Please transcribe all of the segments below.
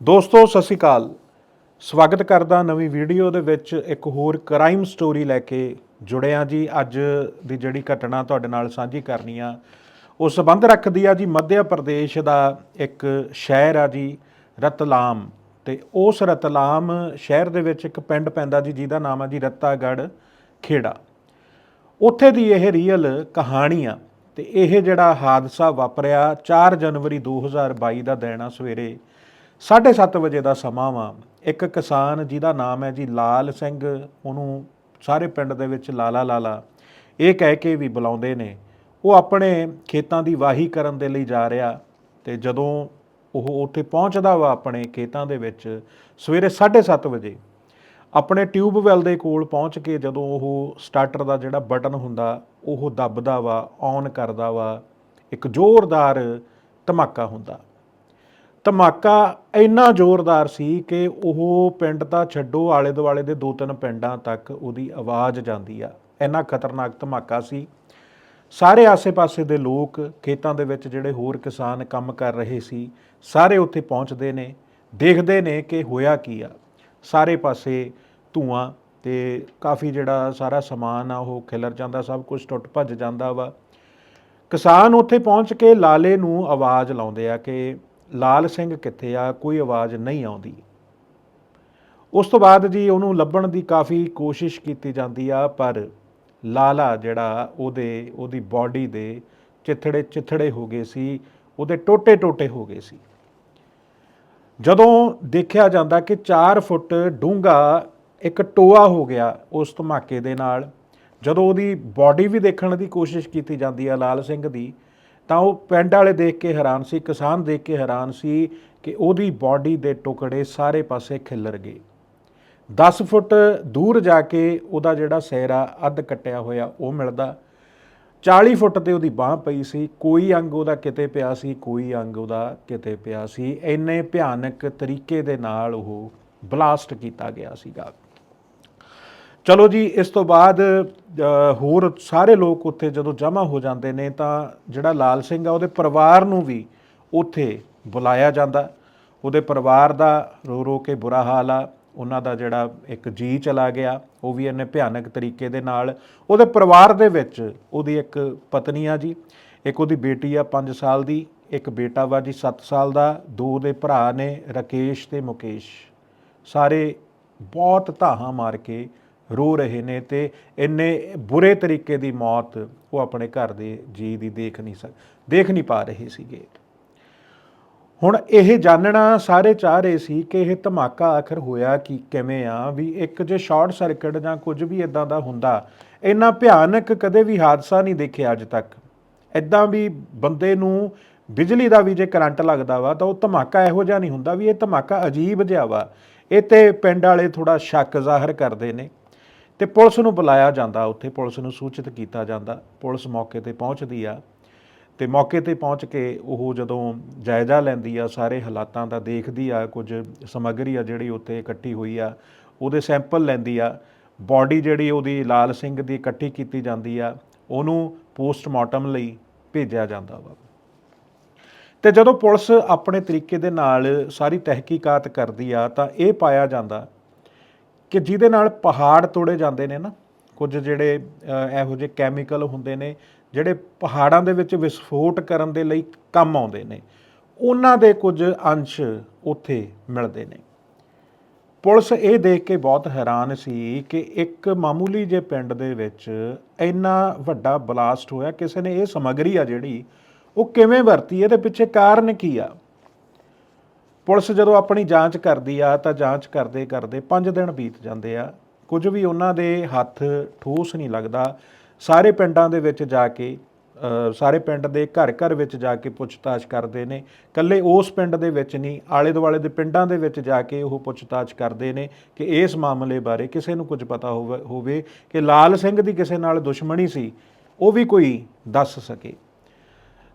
ਦੋਸਤੋ, ਸਤਿ ਸ਼੍ਰੀ ਅਕਾਲ। ਸਵਾਗਤ ਕਰਦਾ ਨਵੀਂ ਵੀਡੀਓ ਦੇ ਵਿੱਚ ਇੱਕ ਹੋਰ ਕ੍ਰਾਈਮ ਸਟੋਰੀ ਲੈ ਕੇ ਜੁੜਿਆ ਜੀ। ਅੱਜ ਦੀ ਜਿਹੜੀ ਘਟਨਾ ਤੁਹਾਡੇ ਨਾਲ ਸਾਂਝੀ ਕਰਨੀ ਆ, ਉਹ ਸੰਬੰਧ ਰੱਖਦੀ ਆ ਜੀ ਮੱਧ ਪ੍ਰਦੇਸ਼ ਦਾ ਇੱਕ ਸ਼ਹਿਰ ਆ ਜੀ, ਰਤਲਾਮ। ਤੇ ਉਸ ਰਤਲਾਮ ਸ਼ਹਿਰ ਦੇ ਵਿੱਚ ਇੱਕ ਪਿੰਡ ਪੈਂਦਾ ਜੀ, ਜਿਹਦਾ ਨਾਮ ਆ ਜੀ ਰੱਤਾਗੜ ਖੇੜਾ। ਉੱਥੇ ਦੀ ਇਹ ਰੀਅਲ ਕਹਾਣੀ ਆ ਤੇ ਇਹ ਜਿਹੜਾ ਹਾਦਸਾ ਵਾਪਰਿਆ 4 ਜਨਵਰੀ 2022 ਦਾ ਦਿਨ ਆ ਸਵੇਰੇ 7:30 ਵਜੇ ਦਾ ਸਮਾਂ ਵਾ। ਇੱਕ ਕਿਸਾਨ ਜਿਹਦਾ ਨਾਮ ਹੈ ਜੀ ਲਾਲ ਸਿੰਘ, ਉਹਨੂੰ ਸਾਰੇ ਪਿੰਡ ਦੇ ਵਿੱਚ ਲਾਲਾ ਲਾਲਾ। ਇਹ ਕਹਿ ਕੇ ਵੀ ਬੁਲਾਉਂਦੇ ਨੇ। ਉਹ ਆਪਣੇ ਖੇਤਾਂ ਦੀ ਵਾਹੀ ਕਰਨ ਦੇ ਲਈ ਜਾ ਰਿਹਾ ਤੇ ਜਦੋਂ ਉਹ ਉੱਥੇ ਪਹੁੰਚਦਾ ਵਾ ਆਪਣੇ ਖੇਤਾਂ ਦੇ ਵਿੱਚ ਸਵੇਰੇ 7:30 ਵਜੇ, ਆਪਣੇ ਟਿਊਬਵੈਲ ਦੇ ਕੋਲ ਪਹੁੰਚ ਕੇ ਜਦੋਂ ਉਹ ਸਟਾਰਟਰ ਦਾ ਜਿਹੜਾ ਬਟਨ ਹੁੰਦਾ, ਉਹ ਦੱਬਦਾ ਵਾ, ਔਨ ਕਰਦਾ ਵਾ, ਇੱਕ ਜ਼ੋਰਦਾਰ ਧਮਾਕਾ ਹੁੰਦਾ। ਧਮਾਕਾ ਇੰਨਾ ਜ਼ੋਰਦਾਰ ਸੀ ਕਿ ਉਹ ਪਿੰਡ ਤਾਂ ਛੱਡੋ ਆਲੇ ਦੁਆਲੇ ਦੇ ਦੋ ਤਿੰਨ ਪਿੰਡਾਂ ਤੱਕ ਉਹਦੀ ਆਵਾਜ਼ ਜਾਂਦੀ ਆ। ਇੰਨਾ ਖਤਰਨਾਕ ਧਮਾਕਾ ਸੀ। ਸਾਰੇ ਆਸੇ-ਪਾਸੇ ਦੇ ਲੋਕ ਖੇਤਾਂ ਦੇ ਵਿੱਚ ਜਿਹੜੇ ਹੋਰ ਕਿਸਾਨ ਕੰਮ ਕਰ ਰਹੇ ਸੀ, ਸਾਰੇ ਉੱਥੇ ਪਹੁੰਚਦੇ ਨੇ। ਦੇਖਦੇ ਨੇ ਕਿ ਹੋਇਆ ਕੀ ਆ। ਸਾਰੇ ਪਾਸੇ ਧੂਆਂ ਤੇ ਕਾਫੀ ਜਿਹੜਾ ਸਾਰਾ ਸਮਾਨ ਆ, ਉਹ ਖਿਲਰ ਜਾਂਦਾ, ਸਭ ਕੁਝ ਟੁੱਟ ਭੱਜ ਜਾਂਦਾ ਵਾ। ਕਿਸਾਨ ਉੱਥੇ ਪਹੁੰਚ ਕੇ ਲਾਲੇ ਨੂੰ ਆਵਾਜ਼ ਲਾਉਂਦੇ ਆ ਕਿ ਲਾਲ ਸਿੰਘ ਕਿੱਥੇ ਆ? ਕੋਈ ਆਵਾਜ਼ ਨਹੀਂ ਆਉਂਦੀ। ਉਸ ਤੋਂ ਬਾਅਦ ਜੀ ਉਹਨੂੰ ਲੱਭਣ ਦੀ ਕਾਫੀ ਕੋਸ਼ਿਸ਼ ਕੀਤੀ ਜਾਂਦੀ ਆ, ਪਰ ਲਾਲਾ ਜਿਹੜਾ ਉਹਦੇ, ਉਹਦੀ ਬਾਡੀ ਦੇ ਚਿੱਥੜੇ ਚਿੱਥੜੇ ਹੋ ਗਏ ਸੀ, ਉਹਦੇ ਟੋਟੇ ਟੋਟੇ ਹੋ ਗਏ ਸੀ। ਜਦੋਂ ਦੇਖਿਆ ਜਾਂਦਾ ਕਿ 4 ਫੁੱਟ ਡੂੰਘਾ ਇੱਕ ਟੋਆ ਹੋ ਗਿਆ ਉਸ ਧਮਾਕੇ ਦੇ ਨਾਲ, ਜਦੋਂ ਉਹਦੀ ਬਾਡੀ ਵੀ ਦੇਖਣ ਦੀ ਕੋਸ਼ਿਸ਼ ਕੀਤੀ ਜਾਂਦੀ ਆ ਲਾਲ ਸਿੰਘ ਦੀ ਤਾਂ ਉਹ ਪਿੰਡ ਵਾਲੇ ਦੇਖ ਕੇ ਹੈਰਾਨ ਸੀ, ਕਿਸਾਨ ਦੇਖ ਕੇ ਹੈਰਾਨ ਸੀ ਕਿ ਉਹਦੀ ਬਾਡੀ ਦੇ ਟੁਕੜੇ ਸਾਰੇ ਪਾਸੇ ਖਿੱਲਰ ਗਏ। 10 ਫੁੱਟ ਦੂਰ ਜਾ ਕੇ ਉਹਦਾ ਜਿਹੜਾ ਸਹਿਰਾ ਅੱਧ ਕੱਟਿਆ ਹੋਇਆ, ਉਹ ਮਿਲਦਾ। 40 ਫੁੱਟ ਤੇ ਉਹਦੀ ਬਾਹ ਪਈ ਸੀ, ਕੋਈ ਅੰਗ ਉਹਦਾ ਕਿਤੇ ਪਿਆ ਸੀ, ਕੋਈ ਅੰਗ ਉਹਦਾ ਕਿਤੇ ਪਿਆ ਸੀ। ਇੰਨੇ ਭਿਆਨਕ ਤਰੀਕੇ ਦੇ ਨਾਲ ਉਹ ਬਲਾਸਟ ਕੀਤਾ ਗਿਆ ਸੀਗਾ। ਚਲੋ ਜੀ, ਇਸ ਤੋਂ ਬਾਅਦ ਹੋਰ ਸਾਰੇ ਲੋਕ ਉੱਥੇ ਜਦੋਂ ਜਮ੍ਹਾਂ ਹੋ ਜਾਂਦੇ ਨੇ ਤਾਂ ਜਿਹੜਾ ਲਾਲ ਸਿੰਘ ਆ, ਉਹਦੇ ਪਰਿਵਾਰ ਨੂੰ ਵੀ ਉੱਥੇ ਬੁਲਾਇਆ ਜਾਂਦਾ। ਉਹਦੇ ਪਰਿਵਾਰ ਦਾ ਰੋ ਰੋ ਕੇ ਬੁਰਾ ਹਾਲ ਆ। ਉਹਨਾਂ ਦਾ ਜਿਹੜਾ ਇੱਕ ਜੀ ਚਲਾ ਗਿਆ, ਉਹ ਵੀ ਇੰਨੇ ਭਿਆਨਕ ਤਰੀਕੇ ਦੇ ਨਾਲ। ਉਹਦੇ ਪਰਿਵਾਰ ਦੇ ਵਿੱਚ ਉਹਦੀ ਇੱਕ ਪਤਨੀ ਆ ਜੀ, ਇੱਕ ਉਹਦੀ ਬੇਟੀ ਆ 5 ਸਾਲ ਦੀ, ਇੱਕ ਬੇਟਾ ਵਾ ਜੀ 7 ਸਾਲ ਦਾ, ਦੋ ਦੇ ਭਰਾ ਨੇ, ਰਕੇਸ਼ ਤੇ ਮੁਕੇਸ਼। ਸਾਰੇ ਬਹੁਤ ਧਾਹਾਂ ਮਾਰ ਕੇ ਰੋ ਰਹੇ ਨੇ ਤੇ ਇੰਨੇ ਬੁਰੇ ਤਰੀਕੇ ਦੀ ਮੌਤ ਉਹ ਆਪਣੇ ਘਰ ਦੇ ਜੀ ਦੀ ਦੇਖ ਨਹੀਂ ਸਕ, ਦੇਖ ਨਹੀਂ ਪਾ ਰਹੇ ਸੀਗੇ। ਹੁਣ ਇਹ ਜਾਣਨਾ ਸਾਰੇ ਚਾਹ ਰਹੇ ਸੀ ਕਿ ਇਹ ਧਮਾਕਾ ਆਖਰ ਹੋਇਆ ਕਿ ਕਿਵੇਂ ਆ, ਵੀ ਇੱਕ ਜੇ ਸ਼ਾਰਟ ਸਰਕਟ ਜਾਂ ਕੁਝ ਵੀ ਇਦਾਂ ਦਾ ਹੁੰਦਾ, ਇੰਨਾ ਭਿਆਨਕ ਕਦੇ ਵੀ ਹਾਦਸਾ ਨਹੀਂ ਦੇਖਿਆ ਅੱਜ ਤੱਕ। ਇਦਾਂ ਵੀ ਬੰਦੇ ਨੂੰ ਬਿਜਲੀ ਦਾ ਵੀ ਜੇ ਕਰੰਟ ਲੱਗਦਾ ਵਾ ਤਾਂ ਉਹ ਧਮਾਕਾ ਇਹੋ ਜਿਹਾ ਨਹੀਂ ਹੁੰਦਾ ਵੀ ਇਹ ਧਮਾਕਾ ਅਜੀਬ ਜਿਹਾ ਵਾ। ਇਹ ਤੇ ਪਿੰਡ ਵਾਲੇ ਥੋੜਾ ਸ਼ੱਕ ਜ਼ਾਹਰ ਕਰਦੇ ਨੇ। ਤੇ ਪੁਲਿਸ ਨੂੰ ਬੁਲਾਇਆ ਜਾਂਦਾ, ਉੱਥੇ ਪੁਲਿਸ ਨੂੰ ਸੂਚਿਤ ਕੀਤਾ ਜਾਂਦਾ। ਪੁਲਿਸ ਮੌਕੇ ਤੇ ਪਹੁੰਚਦੀ ਆ ਤੇ ਮੌਕੇ ਤੇ ਪਹੁੰਚ ਕੇ ਉਹ ਜਦੋਂ ਜਾਇਜ਼ਾ ਲੈਂਦੀ ਆ, ਸਾਰੇ ਹਾਲਾਤਾਂ ਦਾ ਦੇਖਦੀ ਆ, ਕੁਝ ਸਮੱਗਰੀ ਆ ਜਿਹੜੀ ਉੱਥੇ ਇਕੱਠੀ ਹੋਈ ਆ, ਉਹਦੇ ਸੈਂਪਲ ਲੈਂਦੀ ਆ। ਬਾਡੀ ਜਿਹੜੀ ਉਹਦੀ ਲਾਲ ਸਿੰਘ ਦੀ ਇਕੱਠੀ ਕੀਤੀ ਜਾਂਦੀ ਆ, ਉਹਨੂੰ ਪੋਸਟਮਾਰਟਮ ਲਈ ਭੇਜਿਆ ਜਾਂਦਾ ਵਾ। ਤੇ ਜਦੋਂ ਪੁਲਿਸ ਆਪਣੇ ਤਰੀਕੇ ਦੇ ਨਾਲ ਸਾਰੀ ਤਹਿਕੀਕਾਤ ਕਰਦੀ ਆ, ਤਾਂ ਇਹ ਪਾਇਆ ਜਾਂਦਾ ਕਿ ਜਿਹਦੇ ਨਾਲ ਪਹਾੜ ਤੋੜੇ ਜਾਂਦੇ ਨੇ ਨਾ, ਕੁਝ ਜਿਹੜੇ ਇਹੋ ਜਿਹੇ ਕੈਮੀਕਲ ਹੁੰਦੇ ਨੇ, ਜਿਹੜੇ ਪਹਾੜਾਂ ਦੇ ਵਿੱਚ ਵਿਸਫੋਟ ਕਰਨ ਦੇ ਲਈ ਕੰਮ ਆਉਂਦੇ ਨੇ, ਉਹਨਾਂ ਦੇ ਕੁਝ ਅੰਸ਼ ਉੱਥੇ ਮਿਲਦੇ ਨੇ। ਪੁਲਿਸ ਇਹ ਦੇਖ ਕੇ ਬਹੁਤ ਹੈਰਾਨ ਸੀ ਕਿ ਇੱਕ ਮਾਮੂਲੀ ਜਿਹੇ ਪਿੰਡ ਦੇ ਵਿੱਚ ਇੰਨਾ ਵੱਡਾ ਬਲਾਸਟ ਹੋਇਆ, ਕਿਸੇ ਨੇ ਇਹ ਸਮੱਗਰੀ ਆ ਜਿਹੜੀ, ਉਹ ਕਿਵੇਂ ਵਰਤੀ, ਇਹਦੇ ਪਿੱਛੇ ਕਾਰਨ ਕੀ ਆ? ਪੁਲਿਸ ਜਦੋਂ ਆਪਣੀ ਜਾਂਚ ਕਰਦੀ ਆ ਤਾਂ ਜਾਂਚ ਕਰਦੇ ਕਰਦੇ 5 ਦਿਨ ਬੀਤ ਜਾਂਦੇ ਆ। ਕੁਝ ਵੀ ਉਹਨਾਂ ਦੇ ਹੱਥ ਠੋਸ ਨਹੀਂ ਲੱਗਦਾ। ਸਾਰੇ ਪਿੰਡਾਂ ਦੇ ਵਿੱਚ ਜਾ ਕੇ ਸਾਰੇ ਪਿੰਡ ਦੇ ਘਰ ਘਰ ਵਿੱਚ ਜਾ ਕੇ ਪੁੱਛਤਾਛ ਕਰਦੇ ਨੇ। ਕੱਲੇ ਉਸ ਪਿੰਡ ਦੇ ਵਿੱਚ ਨਹੀਂ, ਆਲੇ ਦੁਆਲੇ ਦੇ ਪਿੰਡਾਂ ਦੇ ਵਿੱਚ ਜਾ ਕੇ ਉਹ ਪੁੱਛਤਾਛ ਕਰਦੇ ਨੇ ਕਿ ਇਸ ਮਾਮਲੇ ਬਾਰੇ ਕਿਸੇ ਨੂੰ ਕੁਝ ਪਤਾ ਹੋਵੇ ਹੋਵੇ ਕਿ ਲਾਲ ਸਿੰਘ ਦੀ ਕਿਸੇ ਨਾਲ ਦੁਸ਼ਮਣੀ ਸੀ, ਉਹ ਵੀ ਕੋਈ ਦੱਸ ਸਕੇ।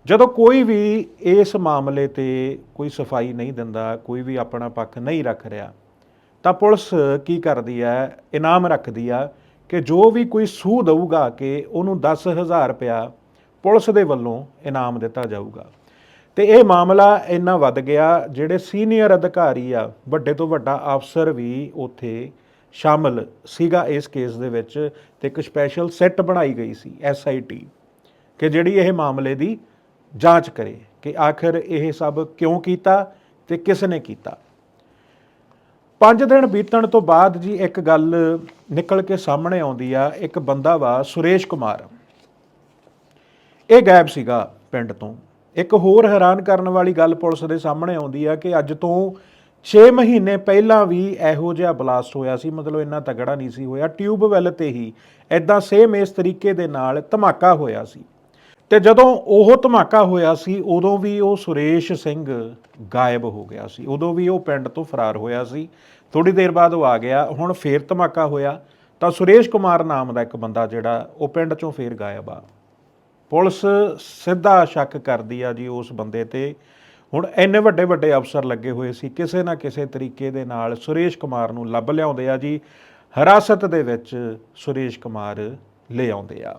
ਜਦੋਂ ਕੋਈ ਵੀ ਇਸ ਮਾਮਲੇ ਤੇ ਕੋਈ ਸਫ਼ਾਈ ਨਹੀਂ ਦਿੰਦਾ, ਕੋਈ ਵੀ ਆਪਣਾ ਪੱਖ ਨਹੀਂ ਰੱਖ ਰਿਹਾ, ਤਾਂ ਪੁਲਿਸ ਕੀ ਕਰਦੀ ਹੈ? ਇਨਾਮ ਰੱਖਦੀ ਆ ਕਿ ਜੋ ਵੀ ਕੋਈ ਸੂਹ ਦਊਗਾ ਕਿ ਉਹਨੂੰ 10000 ਰੁਪਇਆ ਪੁਲਿਸ ਦੇ ਵੱਲੋਂ ਇਨਾਮ ਦਿੱਤਾ ਜਾਊਗਾ। ਤੇ ਇਹ ਮਾਮਲਾ ਇੰਨਾ ਵੱਧ ਗਿਆ, ਜਿਹੜੇ ਸੀਨੀਅਰ ਅਧਿਕਾਰੀ ਆ, ਵੱਡੇ ਤੋਂ ਵੱਡਾ ਅਫਸਰ ਵੀ ਉੱਥੇ ਸ਼ਾਮਲ ਸੀਗਾ ਇਸ ਕੇਸ ਦੇ ਵਿੱਚ ਤੇ ਇੱਕ ਸਪੈਸ਼ਲ ਸੈੱਟ ਬਣਾਈ ਗਈ ਸੀ ਐਸਆਈਟੀ ਕਿ ਜਿਹੜੀ ਇਹ ਮਾਮਲੇ ਦੀ ਜਾਂਚ ਕਰੇ ਕਿ ਆਖਿਰ ਇਹ ਸਭ ਕਿਉਂ ਕੀਤਾ ਤੇ ਕਿਸ ਨੇ ਕੀਤਾ। ਪੰਜ ਦਿਨ ਬੀਤਣ ਤੋਂ ਬਾਅਦ ਜੀ ਇੱਕ ਗੱਲ ਨਿਕਲ ਕੇ ਸਾਹਮਣੇ ਆਉਂਦੀ ਆ। ਇੱਕ ਬੰਦਾ ਵਾ ਸੁਰੇਸ਼ ਕੁਮਾਰ। ਇਹ ਗਾਇਬ ਸੀਗਾ ਪਿੰਡ ਤੋਂ। ਇੱਕ ਹੋਰ ਹੈਰਾਨ ਕਰਨ ਵਾਲੀ ਗੱਲ ਪੁਲਿਸ ਦੇ ਸਾਹਮਣੇ ਆਉਂਦੀ ਆ ਕਿ ਅੱਜ ਤੋਂ 6 ਮਹੀਨੇ ਪਹਿਲਾਂ ਵੀ ਇਹੋ ਜਿਹਾ ਬਲਾਸਟ ਹੋਇਆ ਸੀ। ਮਤਲਬ ਇੰਨਾ ਤਗੜਾ ਨਹੀਂ ਸੀ ਹੋਇਆ। ਟਿਊਬਵੈਲ ਤੇ ਹੀ ਐਦਾਂ ਸੇਮ ਇਸ ਤਰੀਕੇ ਦੇ ਨਾਲ ਧਮਾਕਾ ਹੋਇਆ ਸੀ। ਤੇ ਜਦੋਂ ਉਹ ਧਮਾਕਾ ਹੋਇਆ ਸੀ, ਉਦੋਂ ਵੀ ਉਹ ਸੁਰੇਸ਼ ਸਿੰਘ ਗਾਇਬ ਹੋ ਗਿਆ ਸੀ। ਉਦੋਂ ਵੀ ਉਹ ਪਿੰਡ ਤੋਂ ਫਰਾਰ ਹੋਇਆ ਸੀ। ਥੋੜੀ ਦੇਰ ਬਾਅਦ ਉਹ ਆ ਗਿਆ। ਹੁਣ ਫੇਰ ਧਮਾਕਾ ਹੋਇਆ। ਤਾਂ ਸੁਰੇਸ਼ ਕੁਮਾਰ ਨਾਮ ਦਾ ਇੱਕ ਬੰਦਾ ਜਿਹੜਾ, ਉਹ ਪਿੰਡ ਚੋਂ ਫੇਰ ਗਾਇਬ ਆ। ਪੁਲਿਸ ਸਿੱਧਾ ਸ਼ੱਕ ਕਰਦੀ ਆ ਜੀ ਉਸ ਬੰਦੇ ਤੇ। ਹੁਣ ਇੰਨੇ ਵੱਡੇ ਵੱਡੇ ਅਫਸਰ ਲੱਗੇ ਹੋਏ ਸੀ। ਕਿਸੇ ਨਾ ਕਿਸੇ ਤਰੀਕੇ ਦੇ ਨਾਲ ਸੁਰੇਸ਼ ਕੁਮਾਰ ਨੂੰ ਲੱਭ ਲਿਆਉਂਦੇ ਆ ਜੀ। ਹਿਰਾਸਤ ਦੇ ਵਿੱਚ ਸੁਰੇਸ਼ ਕੁਮਾਰ ਲੈ ਆਉਂਦੇ ਆ।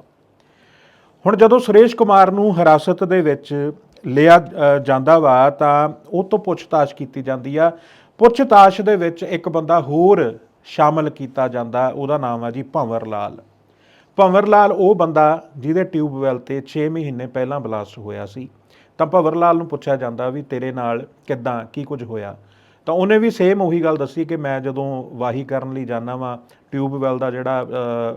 ਹੁਣ ਜਦੋਂ ਸੁਰੇਸ਼ ਕੁਮਾਰ ਨੂੰ ਹਿਰਾਸਤ ਦੇ ਵਿੱਚ ਲਿਆ ਜਾਂਦਾ ਵਾ, ਤਾਂ ਉਹ ਤੋਂ ਪੁੱਛਤਾਛ ਕੀਤੀ ਜਾਂਦੀ ਆ। ਪੁੱਛਤਾਛ ਦੇ ਵਿੱਚ ਇੱਕ ਬੰਦਾ ਹੋਰ ਸ਼ਾਮਲ ਕੀਤਾ ਜਾਂਦਾ, ਉਹਦਾ ਨਾਮ ਆ ਜੀ ਭੰਵਰ ਲਾਲ। ਭੰਵਰ ਲਾਲ ਉਹ ਬੰਦਾ ਜਿਹਦੇ ਟਿਊਬਵੈਲ ਤੇ 6 ਮਹੀਨੇ ਪਹਿਲਾਂ ਬਲਾਸਟ ਹੋਇਆ ਸੀ। ਤਾਂ ਭੰਵਰ ਲਾਲ ਨੂੰ ਪੁੱਛਿਆ ਜਾਂਦਾ ਵੀ ਤੇਰੇ ਨਾਲ ਕਿੱਦਾਂ, ਕੀ ਕੁਝ ਹੋਇਆ? ਤਾਂ ਉਹਨੇ ਵੀ ਸੇਮ ਉਹੀ ਗੱਲ ਦੱਸੀ ਕਿ ਮੈਂ ਜਦੋਂ ਵਾਹੀ ਕਰਨ ਲਈ ਜਾਂਦਾ ਵਾਂ ਟਿਊਬਵੈਲ ਦਾ ਜਿਹੜਾ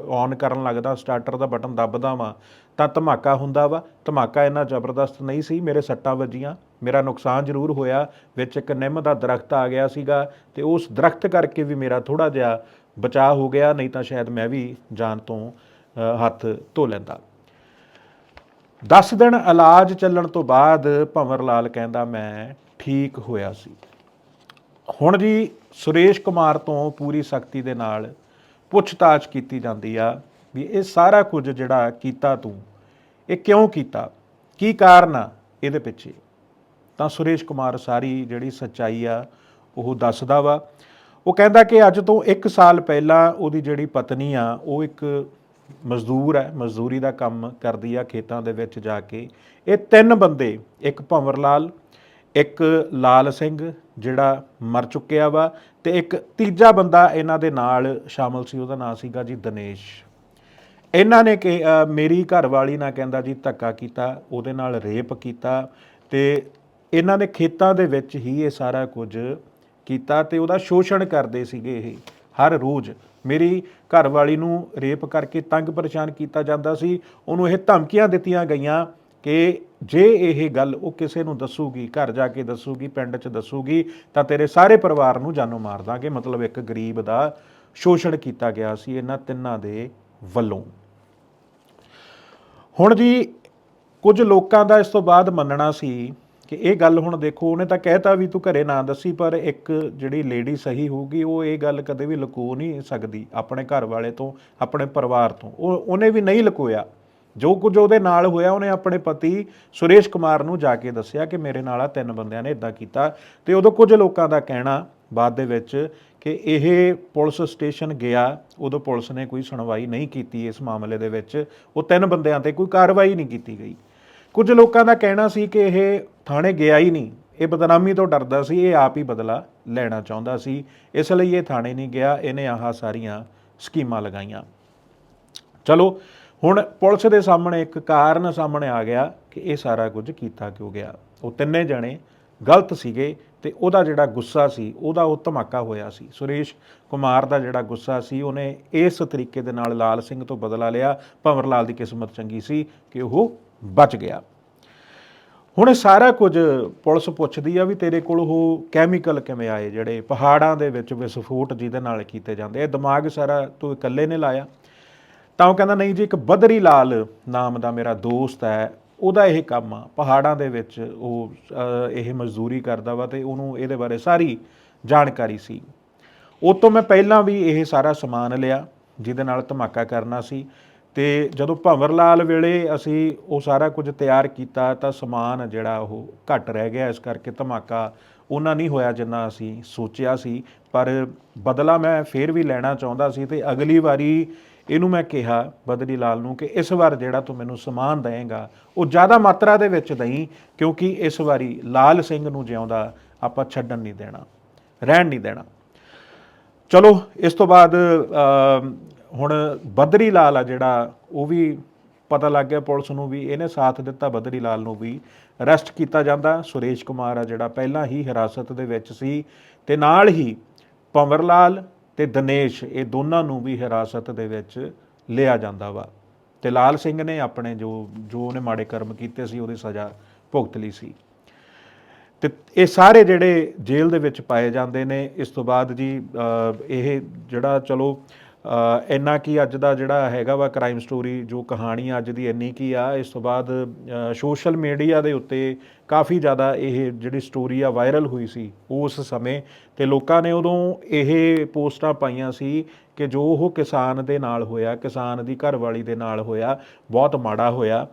ਔਨ ਕਰਨ ਲੱਗਦਾ ਸਟਾਰਟਰ ਦਾ ਬਟਨ ਦੱਬਦਾ ਵਾਂ, ਤਾਂ ਧਮਾਕਾ ਹੁੰਦਾ ਵਾ। ਧਮਾਕਾ ਇੰਨਾ ਜ਼ਬਰਦਸਤ ਨਹੀਂ ਸੀ, ਮੇਰੇ ਸੱਟਾਂ ਵੱਜੀਆਂ। ਮੇਰਾ ਨੁਕਸਾਨ ਜ਼ਰੂਰ ਹੋਇਆ। ਵਿੱਚ ਇੱਕ ਨਿੰਮ ਦਾ ਦਰਖਤ ਆ ਗਿਆ ਸੀਗਾ ਤੇ ਉਸ ਦਰਖਤ ਕਰਕੇ ਵੀ ਮੇਰਾ ਥੋੜਾ ਜਿਹਾ ਬਚਾਅ ਹੋ ਗਿਆ, ਨਹੀਂ ਤਾਂ ਸ਼ਾਇਦ ਮੈਂ ਵੀ ਜਾਨ ਤੋਂ ਹੱਥ ਧੋ ਲੈਂਦਾ। 10 ਦਿਨ ਇਲਾਜ ਚੱਲਣ ਤੋਂ ਬਾਅਦ ਭੰਵਰ ਲਾਲ ਕਹਿੰਦਾ, ਮੈਂ ਠੀਕ ਹੋਇਆ ਸੀ। ਹੁਣ ਜੀ ਸੁਰੇਸ਼ ਕੁਮਾਰ ਤੋਂ ਪੂਰੀ ਸਖਤੀ ਦੇ ਨਾਲ ਪੁੱਛਤਾਛ ਕੀਤੀ ਜਾਂਦੀ ਆ ਵੀ ਇਹ ਸਾਰਾ ਕੁਝ ਜਿਹੜਾ ਕੀਤਾ ਤੂੰ, ਇਹ ਕਿਉਂ ਕੀਤਾ? ਕੀ ਕਾਰਨ ਆ ਇਹਦੇ ਪਿੱਛੇ? ਤਾਂ ਸੁਰੇਸ਼ ਕੁਮਾਰ ਸਾਰੀ ਜਿਹੜੀ ਸੱਚਾਈ ਆ, ਉਹ ਦੱਸਦਾ ਵਾ। ਉਹ ਕਹਿੰਦਾ ਕਿ ਅੱਜ ਤੋਂ 1 ਸਾਲ ਪਹਿਲਾਂ ਉਹਦੀ ਜਿਹੜੀ ਪਤਨੀ ਆ, ਉਹ ਇੱਕ ਮਜ਼ਦੂਰ ਹੈ ਮਜ਼ਦੂਰੀ ਦਾ ਕੰਮ ਕਰਦੀ ਆ ਖੇਤਾਂ ਦੇ ਵਿੱਚ ਜਾ ਕੇ। ਇਹ ਤਿੰਨ ਬੰਦੇ, ਇੱਕ ਭੰਵਰ ਲਾਲ ਇੱਕ ਲਾਲ ਸਿੰਘ ਜਿਹੜਾ ਮਰ ਚੁੱਕਿਆ ਵਾ ਤੇ ਇੱਕ ਤੀਜਾ ਬੰਦਾ ਇਹਨਾਂ ਦੇ ਨਾਲ ਸ਼ਾਮਲ ਸੀ, ਉਹਦਾ ਨਾਮ ਸੀਗਾ ਜੀ ਦਿਨੇਸ਼। ਇਹਨਾਂ ਨੇ ਕਿ ਮੇਰੀ ਘਰਵਾਲੀ ਨਾਲ ਕਹਿੰਦਾ ਜੀ ਧੱਕਾ ਕੀਤਾ, ਉਹਦੇ ਨਾਲ ਰੇਪ ਕੀਤਾ ਤੇ ਇਹਨਾਂ ਨੇ ਖੇਤਾਂ ਦੇ ਵਿੱਚ ਹੀ ਇਹ ਸਾਰਾ ਕੁਝ ਕੀਤਾ ਤੇ ਉਹਦਾ ਸ਼ੋਸ਼ਣ ਕਰਦੇ ਸੀਗੇ ਇਹ। ਹਰ ਰੋਜ਼ ਮੇਰੀ ਘਰਵਾਲੀ ਨੂੰ ਰੇਪ ਕਰਕੇ ਤੰਗ ਪਰੇਸ਼ਾਨ ਕੀਤਾ ਜਾਂਦਾ ਸੀ। ਉਹਨੂੰ ਇਹ ਧਮਕੀਆਂ ਦਿੱਤੀਆਂ ਗਈਆਂ ਕਿ ਜੇ ਇਹ ਗੱਲ ਉਹ ਕਿਸੇ ਨੂੰ ਦੱਸੂਗੀ, ਘਰ ਜਾ ਕੇ ਦੱਸੂਗੀ, ਪਿੰਡ 'ਚ ਦੱਸੂਗੀ, ਤਾਂ ਤੇਰੇ ਸਾਰੇ ਪਰਿਵਾਰ ਨੂੰ ਜਾਨੋਂ ਮਾਰ ਦਾਂਗੇ। ਮਤਲਬ ਇੱਕ ਗਰੀਬ ਦਾ ਸ਼ੋਸ਼ਣ ਕੀਤਾ ਗਿਆ ਸੀ ਇਹਨਾਂ ਤਿੰਨਾਂ ਦੇ ਵੱਲੋਂ। ਹੁਣ ਜੀ, ਕੁਝ ਲੋਕਾਂ ਦਾ ਇਸ ਤੋਂ ਬਾਅਦ ਮੰਨਣਾ ਸੀ ਕਿ ਇਹ ਗੱਲ ਹੁਣ ਦੇਖੋ, ਉਹਨੇ ਤਾਂ ਕਹਿਤਾ ਵੀ ਤੂੰ ਘਰੇ ਨਾ ਦੱਸੀ, ਪਰ ਇੱਕ ਜਿਹੜੀ ਲੇਡੀ ਸਹੀ ਹੋਊਗੀ, ਉਹ ਇਹ ਗੱਲ ਕਦੇ ਵੀ ਲੁਕੋ ਨਹੀਂ ਸਕਦੀ, ਆਪਣੇ ਘਰ ਵਾਲੇ ਤੋਂ, ਆਪਣੇ ਪਰਿਵਾਰ ਤੋਂ। ਉਹ, ਉਹਨੇ ਵੀ ਨਹੀਂ ਲੁਕੋਇਆ। ਜੋ ਕੁਝ ਉਹਦੇ ਨਾਲ ਹੋਇਆ, ਉਹਨੇ ਆਪਣੇ ਪਤੀ ਸੁਰੇਸ਼ ਕੁਮਾਰ ਨੂੰ ਜਾ ਕੇ ਦੱਸਿਆ ਕਿ ਮੇਰੇ ਨਾਲ ਆ ਤਿੰਨ ਬੰਦਿਆਂ ਨੇ ਇਦਾਂ ਕੀਤਾ। ਤੇ ਉਦੋਂ ਕੁਝ ਲੋਕਾਂ ਦਾ ਕਹਿਣਾ ਬਾਅਦ ਦੇ ਵਿੱਚ ਕਿ ਇਹ ਪੁਲਿਸ ਸਟੇਸ਼ਨ ਗਿਆ, ਉਦੋਂ ਪੁਲਿਸ ਨੇ ਕੋਈ ਸੁਣਵਾਈ ਨਹੀਂ ਕੀਤੀ ਇਸ ਮਾਮਲੇ ਦੇ ਵਿੱਚ। ਉਹ ਤਿੰਨ ਬੰਦਿਆਂ ਤੇ ਕੋਈ ਕਾਰਵਾਈ ਨਹੀਂ ਕੀਤੀ ਗਈ। ਕੁਝ ਲੋਕਾਂ ਦਾ ਕਹਿਣਾ ਸੀ ਕਿ ਇਹ ਥਾਣੇ ਗਿਆ ਹੀ ਨਹੀਂ। ਇਹ ਬਦਨਾਮੀ ਤੋਂ ਡਰਦਾ ਸੀ, ਇਹ ਆਪ ਹੀ ਬਦਲਾ ਲੈਣਾ ਚਾਹੁੰਦਾ ਸੀ। ਇਸ ਲਈ ਇਹ ਥਾਣੇ ਨਹੀਂ ਗਿਆ, ਇਹਨੇ ਆਹ ਸਾਰੀਆਂ ਸਕੀਮਾਂ ਲਗਾਈਆਂ। ਚਲੋ ਹੁਣ ਪੁਲਿਸ ਦੇ ਸਾਹਮਣੇ ਇੱਕ ਕਾਰਨ ਸਾਹਮਣੇ ਆ ਗਿਆ ਕਿ ਇਹ ਸਾਰਾ ਕੁਝ ਕੀਤਾ ਕਿਉਂ ਗਿਆ? ਉਹ ਤਿੰਨੇ ਜਣੇ ਗਲਤ ਸੀਗੇ ਤੇ ਉਹਦਾ ਜਿਹੜਾ ਗੁੱਸਾ ਸੀ, ਉਹਦਾ ਉਹ ਧਮਾਕਾ ਹੋਇਆ ਸੀ। ਸੁਰੇਸ਼ ਕੁਮਾਰ ਦਾ ਜਿਹੜਾ ਗੁੱਸਾ ਸੀ, ਉਹਨੇ ਇਸ ਤਰੀਕੇ ਦੇ ਨਾਲ ਲਾਲ ਸਿੰਘ ਤੋਂ ਬਦਲਾ ਲਿਆ। ਭੰਵਰ ਲਾਲ ਦੀ ਕਿਸਮਤ ਚੰਗੀ ਸੀ ਕਿ ਉਹ ਬਚ ਗਿਆ। ਹੁਣ ਇਹ ਸਾਰਾ ਕੁਝ ਪੁਲਿਸ ਪੁੱਛਦੀ ਆ ਵੀ ਤੇਰੇ ਕੋਲ ਉਹ ਕੈਮੀਕਲ ਕਿਵੇਂ ਆਏ? ਜਿਹੜੇ ਪਹਾੜਾਂ ਦੇ ਵਿੱਚ ਵਿਸਫੋਟ ਜਿਹਦੇ ਨਾਲ ਕੀਤੇ ਜਾਂਦੇ ਇਹ ਦਿਮਾਗ ਸਾਰਾ ਤੂੰ ਇਕੱਲੇ ਨੇ ਲਾਇਆ। ਤਾਂ ਉਹ ਕਹਿੰਦਾ, ਨਹੀਂ ਜੀ, ਇੱਕ ਬਦਰੀ ਲਾਲ ਨਾਮ ਦਾ ਮੇਰਾ ਦੋਸਤ ਹੈ। ਉਹਦਾ ਇਹ ਕੰਮ ਆ, ਪਹਾੜਾਂ ਦੇ ਵਿੱਚ ਉਹ ਇਹ ਮਜ਼ਦੂਰੀ ਕਰਦਾ ਵਾ ਤੇ ਉਹਨੂੰ ਇਹਦੇ ਬਾਰੇ ਸਾਰੀ ਜਾਣਕਾਰੀ ਸੀ। ਉਹ ਤੋਂ ਮੈਂ ਪਹਿਲਾਂ ਵੀ ਇਹ ਸਾਰਾ ਸਮਾਨ ਲਿਆ, ਜਿਹਦੇ ਨਾਲ ਧਮਾਕਾ ਕਰਨਾ ਸੀ ਤੇ ਜਦੋਂ ਭੰਵਰ ਲਾਲ ਵੇਲੇ ਅਸੀਂ ਉਹ ਸਾਰਾ ਕੁਝ ਤਿਆਰ ਕੀਤਾ ਤਾਂ ਸਮਾਨ ਜਿਹੜਾ ਉਹ ਘੱਟ ਰਹਿ ਗਿਆ। ਇਸ ਕਰਕੇ ਧਮਾਕਾ ਉਹਨਾਂ ਨਹੀਂ ਹੋਇਆ ਜਿੰਨਾ ਅਸੀਂ ਸੋਚਿਆ ਸੀ। ਪਰ ਬਦਲਾ ਮੈਂ ਫੇਰ ਵੀ ਲੈਣਾ ਚਾਹੁੰਦਾ ਸੀ ਤੇ ਅਗਲੀ ਵਾਰੀ ਇਹਨੂੰ ਮੈਂ ਕਿਹਾ ਬਦਰੀ ਲਾਲ ਨੂੰ ਕਿ ਇਸ ਵਾਰ ਜਿਹੜਾ ਤੂੰ ਮੈਨੂੰ ਸਮਾਨ ਦੇਏਗਾ ਉਹ ਜ਼ਿਆਦਾ ਮਾਤਰਾ ਦੇ ਵਿੱਚ ਦੇਈਂ, ਕਿਉਂਕਿ ਇਸ ਵਾਰੀ ਲਾਲ ਸਿੰਘ ਨੂੰ ਜਿਉਂਦਾ ਆਪਾਂ ਛੱਡਣ ਨਹੀਂ ਦੇਣਾ, ਰਹਿਣ ਨਹੀਂ ਦੇਣਾ। ਚਲੋ, ਇਸ ਤੋਂ ਬਾਅਦ ਹੁਣ ਬਦਰੀ ਲਾਲ ਆ ਜਿਹੜਾ, ਉਹ ਵੀ ਪਤਾ ਲੱਗ ਗਿਆ ਪੁਲਿਸ ਨੂੰ ਵੀ, ਇਹਨੇ ਸਾਥ ਦਿੱਤਾ ਬਦਰੀ ਲਾਲ ਨੂੰ ਵੀ। ਅਰੈਸਟ ਕੀਤਾ ਜਾਂਦਾ, ਸੁਰੇਸ਼ ਕੁਮਾਰ ਆ ਜਿਹੜਾ ਪਹਿਲਾਂ ਹੀ ਹਿਰਾਸਤ ਦੇ ਵਿੱਚ ਸੀ, ਤੇ ਨਾਲ ਹੀ ਪੰਵਰ ਲਾਲ ਤੇ ਦਿਨੇਸ਼ ਇਹ ਦੋਨਾਂ ਨੂੰ ਵੀ ਹਿਰਾਸਤ ਦੇ ਵਿੱਚ ਲਿਆ ਜਾਂਦਾ ਵਾ। ਤੇ ਲਾਲ ਸਿੰਘ ਨੇ ਆਪਣੇ ਜੋ ਜੋ ਉਹਨੇ ਮਾੜੇ ਕਰਮ ਕੀਤੇ ਸੀ, ਉਹਦੀ ਸਜ਼ਾ ਭੁਗਤ ਲਈ ਸੀ। ਤੇ ਇਹ ਸਾਰੇ ਜਿਹੜੇ ਜੇਲ੍ਹ ਦੇ ਵਿੱਚ ਪਾਏ ਜਾਂਦੇ ਨੇ, ਇਸ ਤੋਂ ਬਾਅਦ ਜੀ ਇਹ ਜਿਹੜਾ ਚਲੋ ਇੰਨਾ ਕੀ ਅੱਜ ਦਾ ਜਿਹੜਾ ਹੈਗਾ ਵਾ ਕ੍ਰਾਈਮ ਸਟੋਰੀ ਜੋ ਕਹਾਣੀ ਅੱਜ ਦੀ ਇੰਨੀ ਕੀ ਆ, ਇਸ ਤੋਂ ਬਾਅਦ ਸੋਸ਼ਲ ਮੀਡੀਆ ਦੇ ਉੱਤੇ ਕਾਫੀ ਜ਼ਿਆਦਾ ਇਹ ਜਿਹੜੀ ਸਟੋਰੀ ਆ ਵਾਇਰਲ ਹੋਈ ਸੀ ਉਸ ਸਮੇਂ ਤੇ ਲੋਕਾਂ ਨੇ ਉਦੋਂ ਇਹ ਪੋਸਟਾਂ ਪਾਈਆਂ ਸੀ ਕਿ ਜੋ ਉਹ ਕਿਸਾਨ ਦੇ ਨਾਲ ਹੋਇਆ, ਕਿਸਾਨ ਦੀ ਘਰਵਾਲੀ ਦੇ ਨਾਲ ਹੋਇਆ, ਬਹੁਤ ਮਾੜਾ ਹੋਇਆ।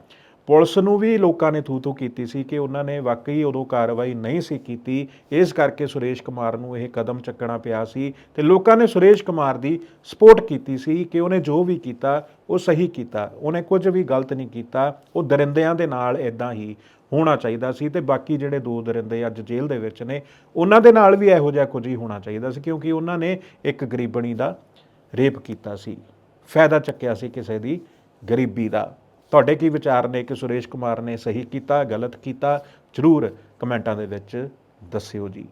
ਪੁਲਿਸ ਨੂੰ ਵੀ ਲੋਕਾਂ ਨੇ ਥੂ ਥੂ ਕੀਤੀ ਸੀ ਕਿ ਉਹਨਾਂ ਨੇ ਵਾਕਈ ਉਦੋਂ ਕਾਰਵਾਈ ਨਹੀਂ ਸੀ ਕੀਤੀ। ਇਸ ਕਰਕੇ ਸੁਰੇਸ਼ ਕੁਮਾਰ ਨੂੰ ਇਹ ਕਦਮ ਚੱਕਣਾ ਪਿਆ ਸੀ ਤੇ ਲੋਕਾਂ ਨੇ ਸੁਰੇਸ਼ ਕੁਮਾਰ ਦੀ ਸਪੋਰਟ ਕੀਤੀ ਸੀ ਕਿ ਉਹਨੇ ਜੋ ਵੀ ਕੀਤਾ, ਉਹ ਸਹੀ ਕੀਤਾ। ਉਹਨੇ ਕੁਝ ਵੀ ਗਲਤ ਨਹੀਂ ਕੀਤਾ। ਉਹ ਦਰਿੰਦਿਆਂ ਦੇ ਨਾਲ ਇਦਾਂ ਹੀ ਹੋਣਾ ਚਾਹੀਦਾ ਸੀ ਤੇ ਬਾਕੀ ਜਿਹੜੇ ਦੋ ਦਰਿੰਦੇ ਅੱਜ ਜੇਲ੍ਹ ਦੇ ਵਿੱਚ ਨੇ, ਉਹਨਾਂ ਦੇ ਨਾਲ ਵੀ ਇਹੋ ਜਿਹਾ ਕੁਝ ਹੀ ਹੋਣਾ ਚਾਹੀਦਾ ਸੀ ਕਿਉਂਕਿ ਉਹਨਾਂ ਨੇ ਇੱਕ ਗਰੀਬਣੀ ਦਾ ਰੇਪ ਕੀਤਾ ਸੀ। ਫਾਇਦਾ ਚੱਕਿਆ ਸੀ ਕਿਸੇ ਦੀ ਗਰੀਬੀ ਦਾ। ਤੁਹਾਡੇ ਕੀ ਵਿਚਾਰ ਨੇ ਕਿ ਸੁਰੇਸ਼ ਕੁਮਾਰ ਨੇ ਸਹੀ ਕੀਤਾ, ਗਲਤ ਕੀਤਾ? ਜਰੂਰ ਕਮੈਂਟਾਂ ਦੇ ਵਿੱਚ ਦੱਸਿਓ ਜੀ।